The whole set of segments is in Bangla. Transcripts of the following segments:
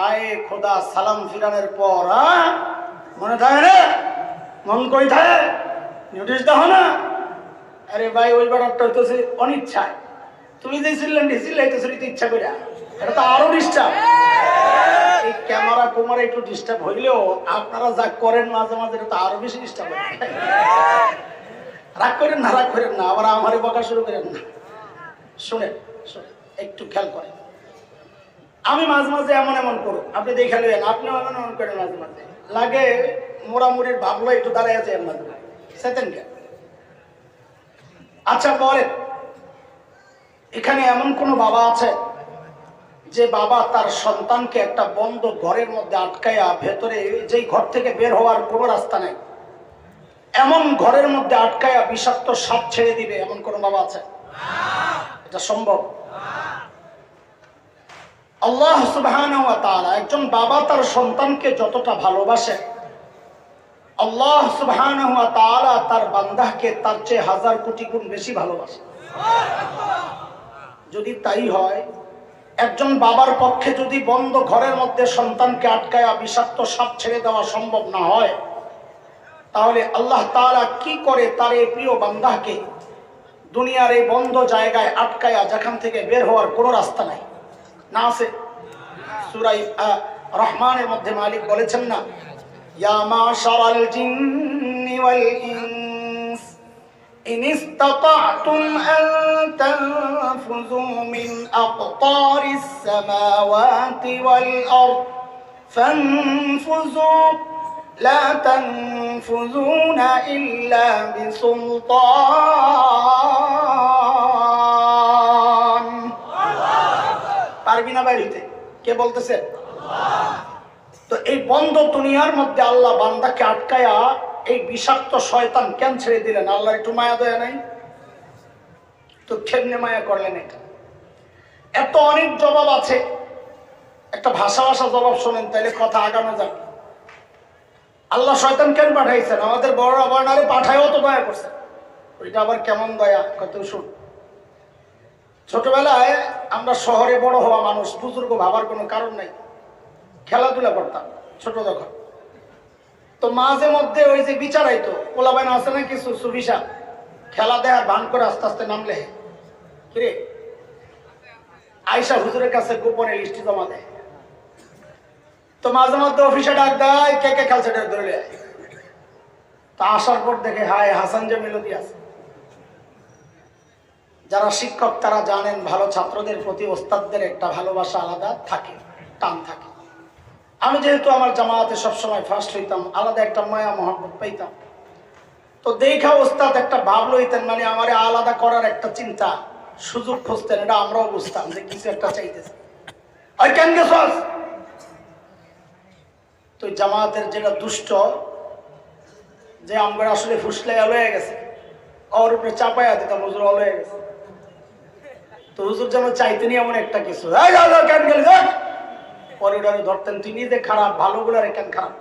হায় খোদা সালাম ফিরানের পর? মনে থাকে রে মন কই থাকে? নোটিশ দাও না? আরে ভাই ওই বেড়াটা হইতেছে অনিচ্ছায়। তুমি যে ছিলেন চিল্লাইতেছো তো ইচ্ছা করে এটা তো আরও ডিস্টার্ব এই ক্যামেরা কুমারা একটু ডিস্টার্ব হইলেও আপনারা যা করেন মাঝে মাঝে এটা তো আরও বেশি ডিস্টার্ব রাগ করেন না রাগ করেন না আবার আমারই বকা শুরু করেন না। শুনেন, একটু খেয়াল করেন। আমি মাঝে মাঝে এমন এমন করুন। আপনি দেখে নেবেন, আপনিও এমন এমন করেন মাঝে মাঝে। লাগে মোড়ামুড়ির ভাবলো একটু দাঁড়ায় আছে এর মাঝে সেতেন আচ্ছা বলেন। এখানে এমন কোনো বাবা আছে যে বাবা তার সন্তানকে একটা বন্ধ ঘরের মধ্যে আটকায়া ভেতরে যেই ঘর থেকে বের হওয়ার কোনো রাস্তা নেই? এমন ঘরের মধ্যে আটকায়া বিষাক্ত সাপ ছেড়ে দিবে এমন কোন বাবা আছে? এটা সম্ভব? আল্লাহ তাআলা একজন বাবা তার সন্তানকে যতটা ভালোবাসে, আল্লাহ তাআলা তার বান্দাকে তার চেয়ে হাজার কোটি গুণ বেশি ভালোবাসে। যদি তাই হয়, একজন বাবার পক্ষে যদি বন্ধ ঘরের মধ্যে সন্তানকে আটকায়া বিষাক্ত সাপ ছেড়ে দেওয়া সম্ভব না হয়, তাহলে আল্লাহ তাআলা কি করে তার এই প্রিয় বান্দাকে দুনিয়ার এই বন্ধ জায়গায় আটকায়া যেখান থেকে বের হওয়ার কোনো রাস্তা নাই। না আছে সুরাই আহ, রহমানের মধ্যে মালিক বলেছেন না ইয়া মাশারাল জিন্নি ওয়াল ইনস إن استطعتم أن تنفذوا من أقطار السماوات والأرض فانفذوا لا تنفذون إلا بسلطان পারবি না বাইরিতে কে বলতেছে? তো এই বন্ধ দুনিয়ার মধ্যে আল্লাহ বান্দাকে আটকায়া এই বিষাক্ত শয়তান কেন ছেড়ে দিলেন? আল্লাহ একটু মায়া দয়া নাই? তো কেমনে মায়া করলেন এটা? এত অনেক জবাব আছে। একটা ভাষা ভাষা জবাব শোনেন, তাইলে কথা আগানো যাবে আল্লাহ শয়তান কেন পাঠাইছেন? আমাদের বড় বর্ণারে পাঠায়ও তো দয়া করছেন। ওইটা আবার কেমন দয়া? কত শুন। ছোটবেলায় আমরা শহরে বড় হওয়া মানুষ, বুজুর্গ ভাবার কোনো কারণ নাই। খেলাধুলা করতাম, ছোট যখন তো মাঝে মধ্যে ওই যে বিচারাইতো পোলাবাইন আছে না কিছু সুবিশা? খেলা দেয়ার ভান করে আস্তে আস্তে নামলে কিরে? আয়সা হুজুরের কাছে গোপনে লিস্টি জমা দেয়। তো মাঝে মধ্যে অফিসে ডাক দেয়, কে কে খেলছে ধরে তা আসার পর দেখে, হায়, হাসান যে মিলতি আছে। যারা শিক্ষক, তারা জানেন ভালো ছাত্রদের প্রতি ওস্তাদদের একটা ভালোবাসা আলাদা থাকে, টান থাকে। আমি যেহেতু আমার জামাতে সবসময় ফার্স্ট হইতাম, আলাদা একটা মায়া, মহব্বত পাইতাম। তো দেখা ওস্তাদ একটা ভাব লইতেন মানে আমার আলাদা করার একটা চিন্তা, সুযোগ খুঁজতেন, এটা আমরাও বুঝতাম যে কিছু একটা চাইতেছে। ওই কেন গেছস তো জামাতের যেটা দুষ্ট, যে আমরা আসলে ফুসলে লয়ে গেছে, ওর উপরে চাপাইয়া দিতাম, হুজুর অলয়ে গেছে। এমন একটা কিছু। ধরতেন খারাপ খারাপ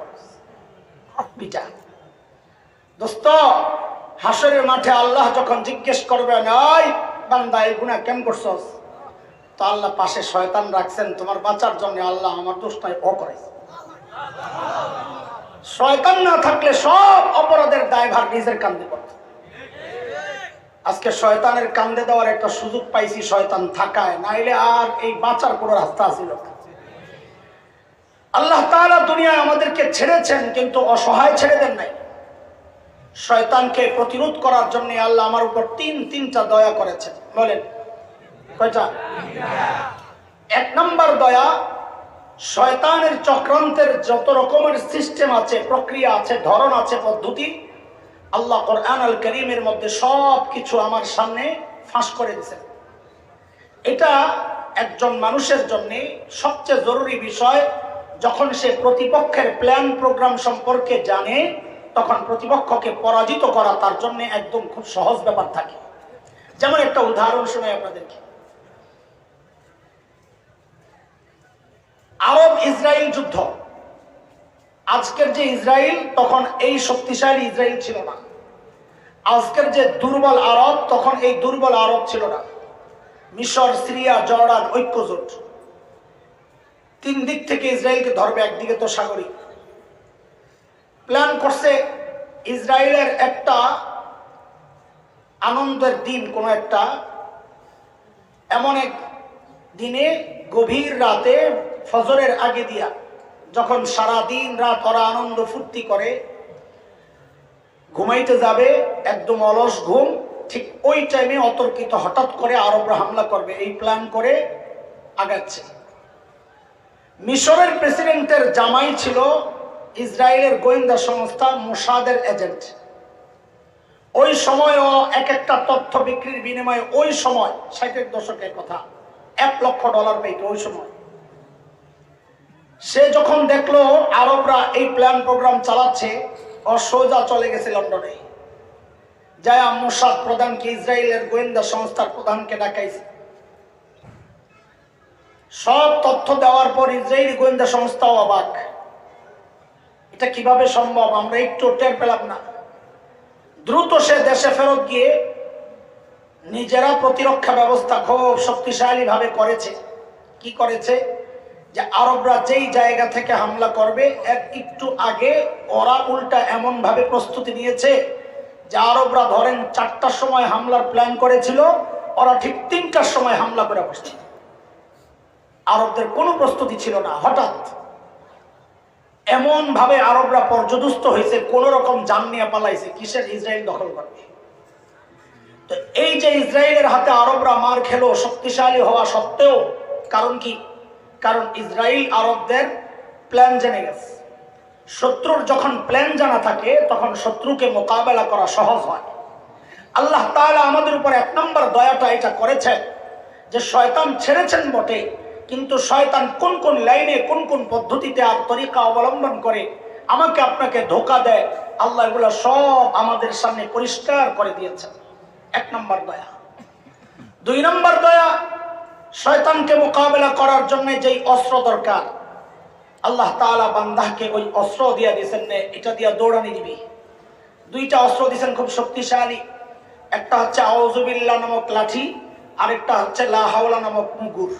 দোস্ত, হাসরের মাঠে আল্লাহ যখন জিজ্ঞেস এই গুণা কেন করছস? তো আল্লাহ পাশে শয়তান রাখছেন, তোমার বাঁচার জন্য আল্লাহ আমার দোষটাই ও করেছে। শয়তান না থাকলে সব অপরাধের দায়ভার নিজের কান্দে পড়ত আজকে শয়তানের কান্দে দেওয়ার একটা সুযোগ পাইছি, শয়তান থাকায়। নাইলে আর এই বাঁচার কোনো রাস্তা না। আল্লাহ তাআলা দুনিয়ায় আমাদেরকে ছেড়েছেন, কিন্তু অসহায় ছেড়ে দেন নাই। শয়তানকে প্রতিরোধ করার জন্য আল্লাহ আমার উপর তিন, তিনটা দয়া করেছেন। বলেন এক নম্বর দয়া, শয়তানের চক্রান্তের যত রকমের সিস্টেম আছে, প্রক্রিয়া আছে, ধরন আছে, পদ্ধতি আল্লাহ কোরআন আল করিমের মধ্যে সব কিছু আমার সামনে ফাঁস করে দিয়েছেন এটা একজন মানুষের জন্য সবচেয়ে জরুরি বিষয়, যখন সে প্রতিপক্ষের প্ল্যান প্রোগ্রাম সম্পর্কে জানে, তখন প্রতিপক্ষকে পরাজিত করা তার জন্য একদম খুব সহজ ব্যাপার থাকে। যেমন একটা উদাহরণ শুনে আপনাদেরকে। আরব ইসরায়েল যুদ্ধ। আজকের যে ইসরায়েল তখন এই শক্তিশালী ইসরায়েল ছিল না। আজকের যে দুর্বল আরব, তখন এই দুর্বল আরব ছিল না। মিশর, সিরিয়া, জর্ডান ঐক্যজোট। তিন দিক থেকে ইসরায়েলকে ধরবে একদিকে তো সাগরী প্ল্যান করছে ইসরায়েলের একটা আনন্দের দিন, কোনো একটা। এমন এক দিনে গভীর রাতে ফজরের আগে দিয়া যখন সারা দিন রাত ওরা আনন্দ ফুর্তি করে, ঘুমাইতে যাবে, একদম অলস ঘুম, ঠিক ওই টাইমে অতর্কিত হঠাৎ করে আরবরা হামলা করবে, এই প্ল্যান করে আগাচ্ছে। মিশরের প্রেসিডেন্টের জামাই ছিল ইসরায়েলের গোয়েন্দা সংস্থা মোসাদের এজেন্ট। ওই সময়ও এক একটা তথ্য বিক্রির বিনিময়ে ওই সময়, ষাটের দশকের কথা, এক লক্ষ ডলার পেয়েছে ওই সময়। সে যখন দেখল আরবরা এই প্ল্যান প্রোগ্রাম চালাচ্ছে, ও সোজা চলে গেছে লন্ডনে। যায় মোসাদ প্রধানকে ইসরায়েলের গোয়েন্দা সংস্থার প্রধানকে ডাকাইছে। সব তথ্য দেওয়ার পর ইসরায়েলি গোয়েন্দা সংস্থাও অবাক। এটা কীভাবে সম্ভব? আমরা একটু টের পেলাম না। দ্রুত সে দেশে ফেরত গিয়ে নিজেরা প্রতিরক্ষা ব্যবস্থা খুব শক্তিশালী ভাবে করেছে। কি করেছে? যে আরবরা যেই জায়গা থেকে হামলা করবে, এক একটু আগে ওরা উল্টা এমন ভাবে প্রস্তুতি নিয়েছে যে আরবরা ধরেন চারটার সময় হামলার প্ল্যান করেছিল, ওরা ঠিক তিনটার সময় হামলা করে বসছে। আরবদের কোনো প্রস্তুতি ছিল না, হঠাৎ। এমন ভাবে আরবরা পর্যদুস্ত হয়েছে, কোন রকম জান নিয়ে পালাইছে, কিসের ইসরায়েল দখল করবে? তো এই যে ইসরায়েলের হাতে আরবরা মার খেলো, শক্তিশালী হওয়া সত্ত্বেও, কারণ কি? কারণ ইসরায়েল আরবদের প্ল্যান জেনে গেছে। শত্রুর যখন প্ল্যান জানা থাকে, তখন শত্রুকে মোকাবেলা করা সহজ হয়। আল্লাহ তাআলা আমাদের উপর এক নম্বর দয়াটা এটা করেছেন যে শয়তান ছেড়েছেন বটে, কিন্তু শয়তান কোন কোন লাইনে, কোন কোন পদ্ধতিতে আর তরিকা অবলম্বন করে আমাকে আপনাকে ধোকা দেয়, আল্লাহ এগুলো সব আমাদের সামনে পরিষ্কার করে দিয়েছেন। এক নম্বর দয়া। দুই নম্বর দয়া শয়তানকে মোকাবেলা করার জন্য যেই অস্ত্র দরকার, আল্লাহ তাআলা বান্দাহকে ওই অস্ত্র দিয়া দিয়েছেন এটা দিয়া দৌড়ানি দিবি। দুইটা অস্ত্র দিয়েছেন খুব শক্তিশালী, একটা হচ্ছে আউজুবিল্লাহ নামক লাঠি, আরেকটা হচ্ছে লা হাওলা নামক মুগুর।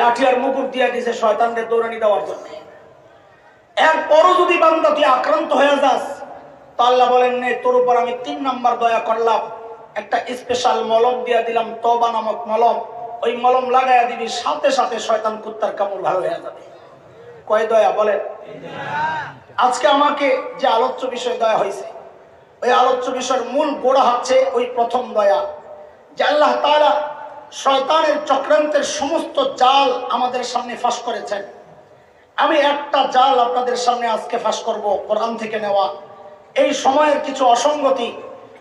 লাঠি আর মুগুর দিয়া দিয়েছে শয়তানদের দৌড়ানি দেওয়ার জন্য। এরপরও যদি বান্দা তুই আক্রান্ত হয়ে যাস, তো আল্লাহ বলেন নে, তোর উপর আমি তিন নাম্বার দয়া করলাম, একটা স্পেশাল মলম দিয়া দিলাম তবা নামক মলম। ওই মলম লাগাইয়া দিবি, সাথে সাথে শয়তান কুত্তার কামড় ভালো হয়ে যাবে। কয় দয়া, বলেন। আজকে আমাকে যে আলোচ্য বিষয় দয়া হয়েছে, ওই আলোচ্য বিষয়ের মূল গোড়া হচ্ছে ওই প্রথম দয়া। যে আল্লাহ তাআলা শয়তানের চক্রান্তের সমস্ত জাল আমাদের সামনে ফাঁস করেছেন। আমি একটা জাল আপনাদের সামনে আজকে ফাঁস করব, কোরআন থেকে নেওয়া। এই সময়ের কিছু অসঙ্গতি,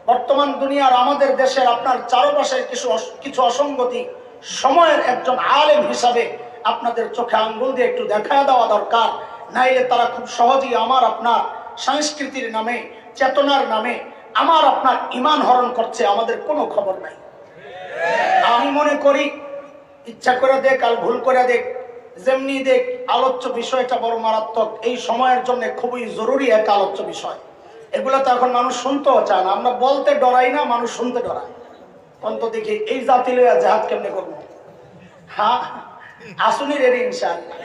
বর্তমান দুনিয়ার আমাদের দেশের আপনার চারপাশের কিছু কিছু অসঙ্গতি সময়ের একজন আলেম হিসাবে আপনাদের চোখে আঙ্গুল দিয়ে একটু দেখা দেওয়া দরকার। নাইলে তারা খুব সহজেই আমার আপনার সংস্কৃতির নামে, চেতনার নামে আমার আপনার ইমান হরণ করছে, আমাদের কোনো খবর নাই। আমি মনে করি, ইচ্ছা করে দেখ, আর ভুল করে দেখ, যেমনি দেখ, আলোচ্য বিষয়টা বড় মারাত্মক। এই সময়ের জন্য খুবই জরুরি এক আলোচ্য বিষয়। এগুলো তো এখন মানুষ শুনতেও চায় না। আমরা বলতে ডরাই না, মানুষ শুনতে ডরায়। অন্ত দেখি এই জাতি লইয়া জাহাজ কেমনে করব? হ্যাঁ? আসুনি রেডি ইনশাআল্লাহ।